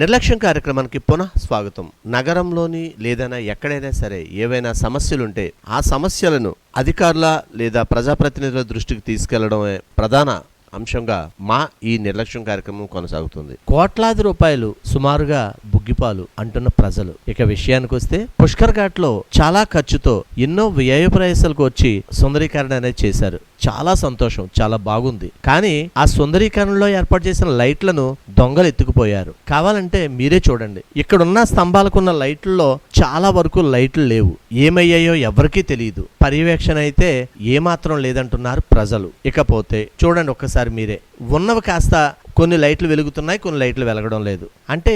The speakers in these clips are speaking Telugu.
నిర్లక్ష్యం కార్యక్రమానికి పునః స్వాగతం. నగరంలోని లేదైనా ఎక్కడైనా సరే ఏవైనా సమస్యలుంటే ఆ సమస్యలను అధికారుల లేదా ప్రజాప్రతినిధుల దృష్టికి తీసుకెళ్ళడమే ప్రధాన అంశంగా మా ఈ నిర్లక్ష్యం కార్యక్రమం కొనసాగుతుంది. కోట్లాది రూపాయలు సుమారుగా ముగ్గిపాలు అంటున్న ప్రజలు. ఇక విషయానికి వస్తే పుష్కర్ ఘాట్లో చాలా ఖర్చుతో ఎన్నో వ్యయ ప్రయాసాలకు వచ్చి సుందరీకరణ అనేది చేశారు. చాలా సంతోషం చాలా బాగుంది. కానీ ఆ సుందరీకరణలో ఏర్పాటు చేసిన లైట్లను దొంగలు ఎత్తుకుపోయారు. కావాలంటే మీరే చూడండి. ఇక్కడున్న స్తంభాలకున్న లైట్లలో చాలా వరకు లైట్లు లేవు. ఏమయ్యాయో ఎవరికీ తెలియదు పర్యవేక్షణ అయితే ఏమాత్రం లేదంటున్నారు ప్రజలు. ఇకపోతే చూడండి ఒక్కసారి మీరే. ఉన్నవి కాస్త కొన్ని లైట్లు వెలుగుతున్నాయి కొన్ని లైట్లు వెలగడం లేదు. అంటే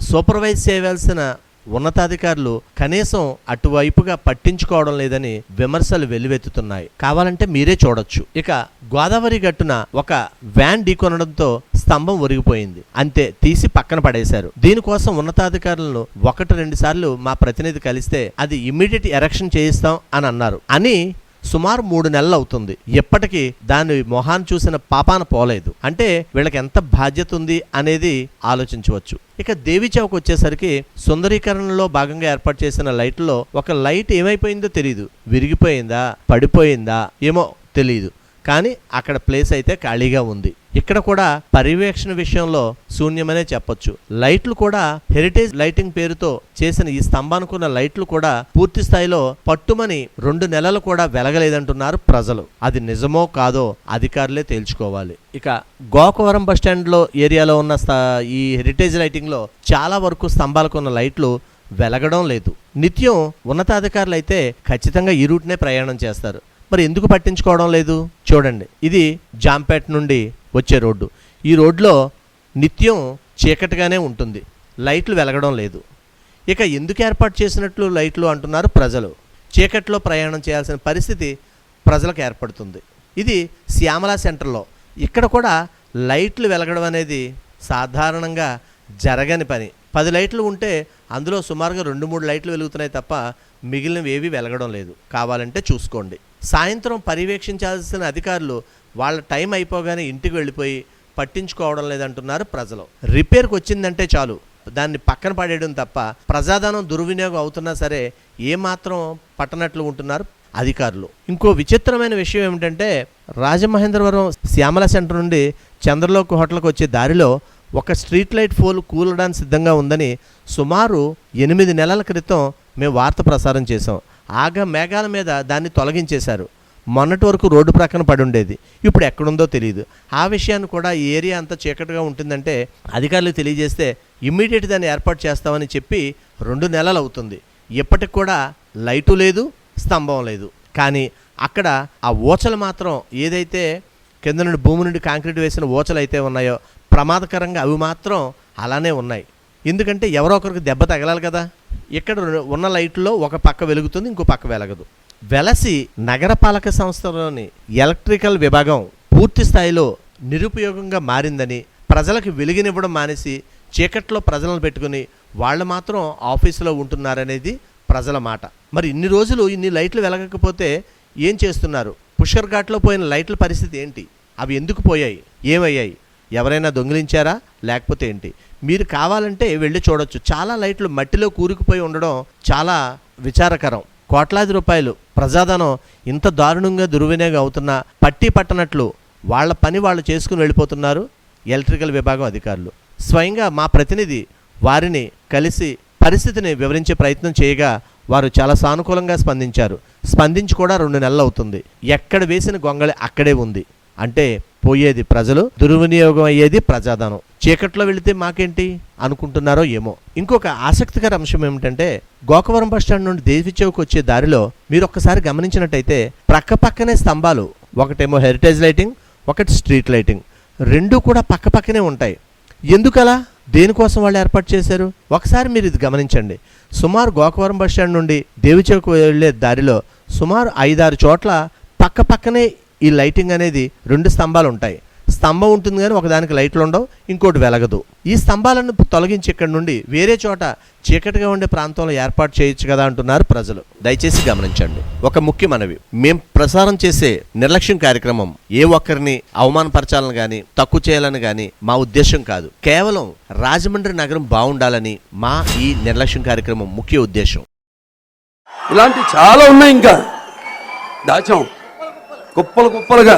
సూపర్వైజ్ చేయవలసిన ఉన్నతాధికారులు కనీసం అటువైపుగా పట్టించుకోవడం లేదని విమర్శలు వెల్లువెత్తుతున్నాయి. కావాలంటే మీరే చూడొచ్చు. ఇక గోదావరి గట్టున ఒక వ్యాన్ ఢీకొనడంతో స్తంభం ఒరిగిపోయింది. అంతే తీసి పక్కన పడేశారు. దీనికోసం ఉన్నతాధికారులను ఒకటి రెండు సార్లు మా ప్రతినిధి కలిస్తే అది ఇమ్మీడియట్ ఎరక్షన్ చేయిస్తాం అని అన్నారు. అని సుమారు మూడు నెలలు అవుతుంది. ఎప్పటికీ దాని మొహాన్ని చూసిన పాపాన పోలేదు. అంటే వీళ్ళకి ఎంత బాధ్యత ఉంది అనేది ఆలోచించవచ్చు. ఇక దేవి చౌక్ వచ్చేసరికి సుందరీకరణలో భాగంగా ఏర్పాటు చేసిన లైట్లో ఒక లైట్ ఏమైపోయిందో తెలియదు విరిగిపోయిందా? పడిపోయిందా? ఏమో తెలియదు కానీ అక్కడ ప్లేస్ అయితే ఖాళీగా ఉంది. ఇక్కడ కూడా పర్యవేక్షణ విషయంలో శూన్యమనే చెప్పొచ్చు. లైట్లు కూడా హెరిటేజ్ లైటింగ్ పేరుతో చేసిన ఈ స్తంభానుకున్న లైట్లు కూడా పూర్తి స్థాయిలో పట్టుమని రెండు నెలలు కూడా వెలగలేదంటున్నారు ప్రజలు. అది నిజమో కాదో అధికారులే తేల్చుకోవాలి. ఇక గోకవరం బస్టాండ్లో ఏరియాలో ఉన్న స్థ- ఈ హెరిటేజ్ లైటింగ్లో చాలా వరకు స్తంభాలకున్న లైట్లు వెలగడం లేదు. నిత్యం ఉన్నతాధికారులు అయితే ఖచ్చితంగా ఈ రూట్నే ప్రయాణం చేస్తారు. మరి ఎందుకు పట్టించుకోవడం లేదు? చూడండి. ఇది జాంపేట నుండి వచ్చే రోడ్డు. ఈ రోడ్లో నిత్యం చీకటిగానే ఉంటుంది. లైట్లు వెలగడం లేదు. ఇక ఎందుకు ఏర్పాటు చేసినట్లు లైట్లు అంటున్నారు ప్రజలు. చీకట్లో ప్రయాణం చేయాల్సిన పరిస్థితి ప్రజలకు ఏర్పడుతుంది. ఇది శ్యామల సెంటర్లో. ఇక్కడ కూడా లైట్లు వెలగడం అనేది సాధారణంగా జరగని పని. పది లైట్లు ఉంటే అందులో సుమారుగా రెండు మూడు లైట్లు వెలుగుతున్నాయి తప్ప మిగిలినవి ఏవి వెలగడం లేదు. కావాలంటే చూసుకోండి. సాయంత్రం పర్యవేక్షించాల్సిన అధికారులు వాళ్ళ టైం అయిపోగానే ఇంటికి వెళ్ళిపోయి పట్టించుకోవడం లేదంటున్నారు ప్రజలు. రిపేర్కి వచ్చిందంటే చాలు. దాన్ని పక్కన పడేయడం తప్ప ప్రజాధనం దుర్వినియోగం అవుతున్నా సరే ఏమాత్రం పట్టనట్లు ఉంటున్నారు అధికారులు. ఇంకో విచిత్రమైన విషయం ఏమిటంటే రాజమహేంద్రవరం శ్యామల సెంటర్ నుండి చంద్రలోక్ హోటల్కి వచ్చే దారిలో ఒక స్ట్రీట్ లైట్ పోల్ కూలడానికి సిద్ధంగా ఉందని సుమారు ఎనిమిది నెలల క్రితం మేము వార్త ప్రసారం చేసాం ఆగ మేఘాల మీద దాన్ని తొలగించేశారు. మొన్నటి వరకు రోడ్డు ప్రక్కన పడి ఉండేది. ఇప్పుడు ఎక్కడుందో తెలియదు ఆ విషయాన్ని కూడా ఈ ఏరియా అంతా చీకటిగా ఉంటుందంటే అధికారులు తెలియజేస్తే ఇమ్మీడియట్ దాన్ని ఏర్పాటు చేస్తామని చెప్పి రెండు నెలలు అవుతుంది. ఇప్పటికి కూడా లైటు లేదు స్తంభం లేదు. కానీ అక్కడ ఆ ఓచలు మాత్రం ఏదైతే కింద నుండి భూమి నుండి కాంక్రీట్ వేసిన ఓచలు అయితే ఉన్నాయో ప్రమాదకరంగా అవి మాత్రం అలానే ఉన్నాయి. ఎందుకంటే ఎవరో ఒకరికి దెబ్బ తగలాలి కదా. ఇక్కడ ఉన్న లైట్లో ఒక పక్క వెలుగుతుంది ఇంకో పక్క వెలగదు. వెలసి నగరపాలక సంస్థలోని ఎలక్ట్రికల్ విభాగం పూర్తి స్థాయిలో నిరుపయోగంగా మారిందని ప్రజలకు వెలుగునివ్వడం మానేసి చీకట్లో ప్రజలను పెట్టుకుని వాళ్ళు మాత్రం ఆఫీసులో ఉంటున్నారనేది ప్రజల మాట. మరి ఇన్ని రోజులు ఇన్ని లైట్లు వెలగకపోతే ఏం చేస్తున్నారు? పుష్కర్ ఘాట్లో పోయిన లైట్ల పరిస్థితి ఏంటి? అవి ఎందుకు పోయాయి? ఏమయ్యాయి? ఎవరైనా దొంగిలించారా? లేకపోతే ఏంటి? మీరు కావాలంటే వెళ్ళి చూడొచ్చు. చాలా లైట్లు మట్టిలో కూరుకుపోయి ఉండడం చాలా విచారకరం. కోట్లాది రూపాయలు ప్రజాధనం ఇంత దారుణంగా దుర్వినియోగం అవుతున్నా పట్టి పట్టనట్లు వాళ్ళ పని వాళ్ళు చేసుకుని వెళ్ళిపోతున్నారు ఎలక్ట్రికల్ విభాగం అధికారులు. స్వయంగా మా ప్రతినిధి వారిని కలిసి పరిస్థితిని వివరించే ప్రయత్నం చేయగా వారు చాలా సానుకూలంగా స్పందించారు. స్పందించి కూడా రెండు నెలలు అవుతుంది. ఎక్కడ వేసిన గొంగళి అక్కడే ఉంది. అంటే పోయేది ప్రజలు దుర్వినియోగం అయ్యేది ప్రజాధనం. చీకట్లో వెళితే మాకేంటి? అనుకుంటున్నారో ఏమో. ఇంకొక ఆసక్తికర అంశం ఏమిటంటే గోకవరం బస్టాండ్ నుండి దేవి చౌక్ వచ్చే దారిలో మీరు ఒక్కసారి గమనించినట్టయితే ప్రక్క పక్కనే స్తంభాలు ఒకటేమో హెరిటేజ్ లైటింగ్ ఒకటి స్ట్రీట్ లైటింగ్ రెండు కూడా పక్క పక్కనే ఉంటాయి. ఎందుకలా? దేనికోసం వాళ్ళు ఏర్పాటు చేశారు? ఒకసారి మీరు ఇది గమనించండి. సుమారు గోకవరం బస్టాండ్ నుండి దేవిచెవుకు వెళ్ళే దారిలో సుమారు ఐదారు చోట్ల పక్క పక్కనే ఈ లైటింగ్ అనేది రెండు స్తంభాలు ఉంటాయి. స్తంభం ఉంటుంది కానీ ఒకదానికి లైట్లు ఉండవు ఇంకోటి వెలగదు. ఈ స్తంభాలను తొలగించి ఇక్కడ నుండి వేరే చోట చీకటిగా ఉండే ప్రాంతంలో ఏర్పాటు చేయొచ్చు కదా అంటున్నారు ప్రజలు. దయచేసి గమనించండి. ఒక ముఖ్య మనవి. మేం ప్రసారం చేసే నిర్లక్ష్యం కార్యక్రమం ఏ ఒక్కరిని అవమానపరచాలని కానీ తక్కువ చేయాలని కానీ మా ఉద్దేశం కాదు. కేవలం రాజమండ్రి నగరం బాగుండాలని మా ఈ నిర్లక్ష్యం కార్యక్రమం ముఖ్య ఉద్దేశం. ఇలాంటి చాలా ఉన్నాయి ఇంకా. దాచాం. కుప్పలు కుప్పలుగా.